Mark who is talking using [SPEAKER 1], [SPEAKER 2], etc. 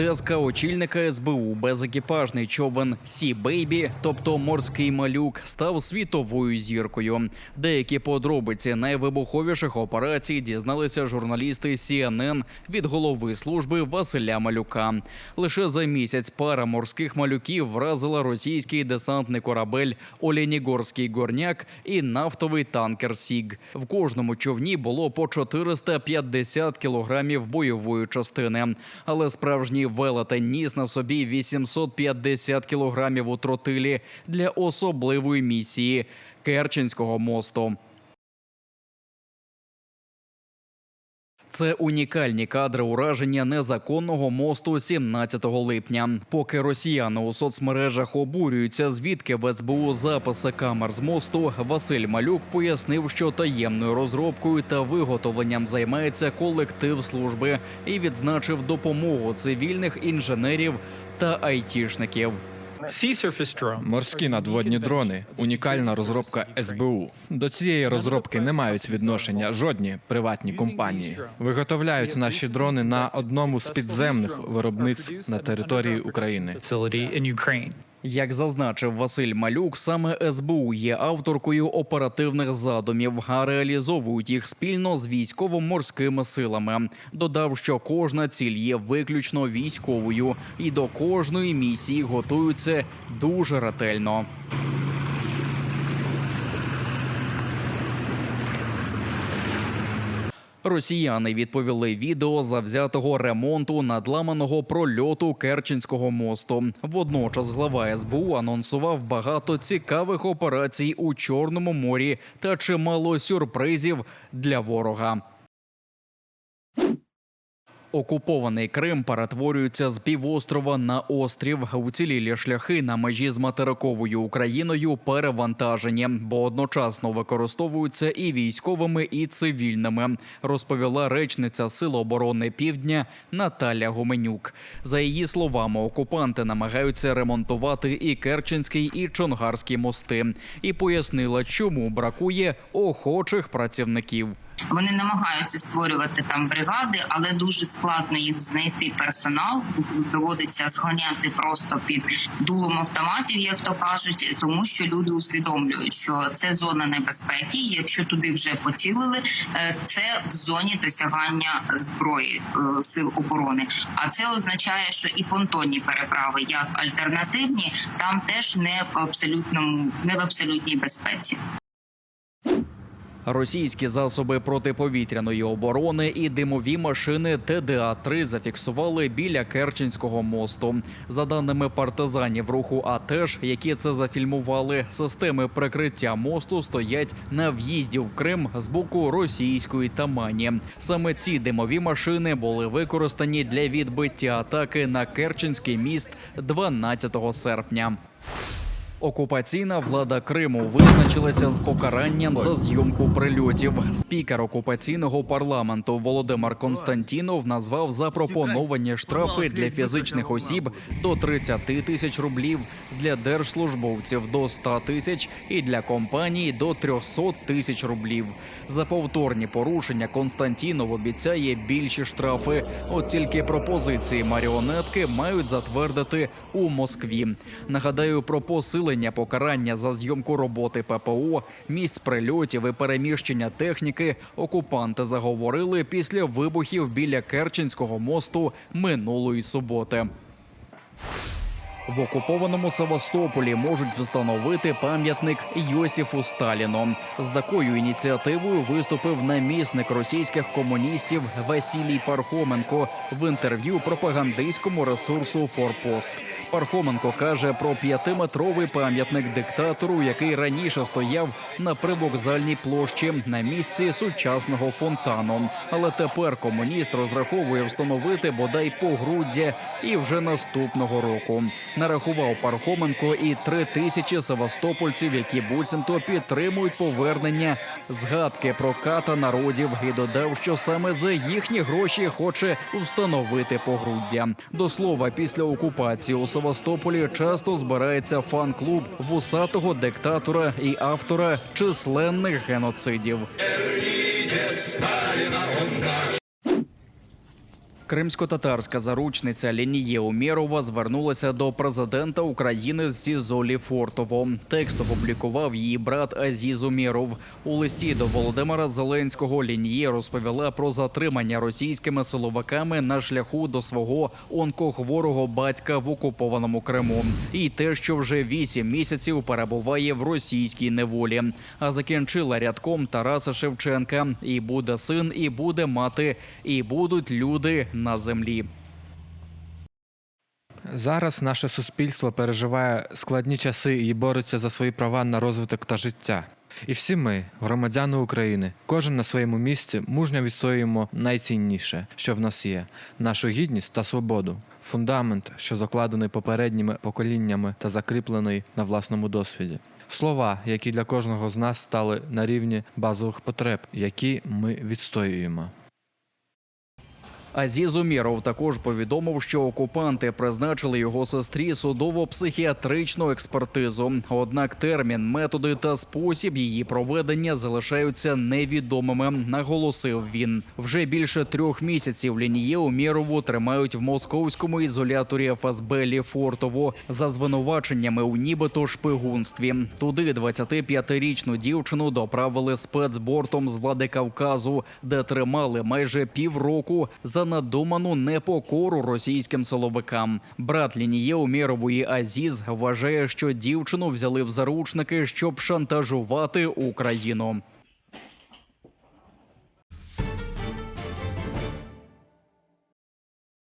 [SPEAKER 1] Тезка очільника СБУ безекіпажний човен Сі Бейбі, тобто морський малюк, став світовою зіркою. Деякі подробиці найвибуховіших операцій дізналися журналісти CNN від голови служби Василя Малюка. Лише за місяць пара морських малюків вразила російський десантний корабель Олєнігорський горняк і нафтовий танкер Сіг. В кожному човні було по 450 кілограмів бойової частини. Але справжній велетень ніс на собі 850 кілограмів у тротилі для особливої місії Керченського мосту. Це унікальні кадри ураження незаконного мосту 17 липня. Поки росіяни у соцмережах обурюються, звідки в СБУ записи камер з мосту, Василь Малюк пояснив, що таємною розробкою та виготовленням займається колектив служби і відзначив допомогу цивільних інженерів та айтішників.
[SPEAKER 2] Морські надводні дрони унікальна розробка СБУ. До цієї розробки не мають відношення жодні приватні компанії. Виготовляють наші дрони на одному з підземних виробництв на території України.
[SPEAKER 1] Як зазначив Василь Малюк, саме СБУ є авторкою оперативних задумів, а реалізовують їх спільно з військово-морськими силами. Додав, що кожна ціль є виключно військовою, і до кожної місії готуються дуже ретельно. Росіяни відповіли відео завзятого ремонту надламаного прольоту Керченського мосту. Водночас глава СБУ анонсував багато цікавих операцій у Чорному морі та чимало сюрпризів для ворога. Окупований Крим перетворюється з півострова на острів. Уцілілі шляхи на межі з материковою Україною перевантажені, бо одночасно використовуються і військовими, і цивільними. Розповіла речниця Сил оборони Півдня Наталя Гуменюк. За її словами, окупанти намагаються ремонтувати і Керченський, і Чонгарський мости, і пояснила, чому бракує охочих працівників.
[SPEAKER 3] Вони намагаються створювати там бригади, але дуже складно їх знайти персонал. Доводиться зганяти просто під дулом автоматів, як то кажуть, тому що люди усвідомлюють, що це зона небезпеки. Якщо туди вже поцілили, е, це в зоні досягання зброї е, сил оборони. А це означає, що і понтонні переправи, як альтернативні, там теж не в абсолютному не в абсолютній безпеці.
[SPEAKER 1] Російські засоби протиповітряної оборони і димові машини ТДА-3 зафіксували біля Керченського мосту. За даними партизанів руху АТЕШ, які це зафільмували, системи прикриття мосту стоять на в'їзді в Крим з боку російської Тамані. Саме ці димові машини були використані для відбиття атаки на Керченський міст 12 серпня. Окупаційна влада Криму визначилася з покаранням за зйомку прильотів. Спікер окупаційного парламенту Володимир Константінов назвав запропоновані штрафи для фізичних осіб до 30 тисяч рублів, для держслужбовців до 100 тисяч і для компаній до 300 тисяч рублів. За повторні порушення Константінов обіцяє більші штрафи. От тільки пропозиції маріонетки мають затвердити у Москві. Нагадаю про посилення покарання за зйомку роботи ППО, місць прильотів і переміщення техніки. Окупанти заговорили після вибухів біля Керченського мосту минулої суботи. В окупованому Севастополі можуть встановити пам'ятник Йосифу Сталіну. З такою ініціативою виступив намісник російських комуністів Василій Пархоменко в інтерв'ю пропагандистському ресурсу Форпост. Пархоменко каже про п'ятиметровий пам'ятник диктатору, який раніше стояв на привокзальній площі на місці сучасного фонтану. Але тепер комуніст розраховує встановити бодай погруддя і вже наступного року. Нарахував Пархоменко і три тисячі севастопольців, які буцімто підтримують повернення згадки про ката народів і додав, що саме за їхні гроші хоче встановити погруддя. До слова, після окупації у Севастополі часто збирається фан-клуб вусатого диктатора і автора численних геноцидів. Кримсько-татарська заручниця Лінія Умєрова звернулася до президента України з СІЗО Ліфортово. Текст опублікував її брат Азіз Умєров. У листі до Володимира Зеленського Лінія розповіла про затримання російськими силовиками на шляху до свого онкохворого батька в окупованому Криму, і те, що вже вісім місяців перебуває в російській неволі. А закінчила рядком Тараса Шевченка: і буде син, і буде мати, і будуть люди на землі.
[SPEAKER 2] Зараз наше суспільство переживає складні часи і бореться за свої права на розвиток та життя. І всі ми, громадяни України, кожен на своєму місці мужньо відстоюємо найцінніше, що в нас є нашу гідність та свободу, фундамент, що закладений попередніми поколіннями та закріплений на власному досвіді. Слова, які для кожного з нас стали на рівні базових потреб, які ми відстоюємо.
[SPEAKER 1] Азіз Умєров також повідомив, що окупанти призначили його сестрі судово-психіатричну експертизу. Однак термін, методи та спосіб її проведення залишаються невідомими. Наголосив він. Вже більше трьох місяців лінії Умєрову тримають в московському ізоляторі ФСБ Ліфортово за звинуваченнями у нібито шпигунстві. Туди 25-річну дівчину доправили спецбортом з Владикавказу, де тримали майже півроку за надуману непокору російським силовикам. Брат Лінії Умірової Азіз вважає, що дівчину взяли в заручники, щоб шантажувати Україну.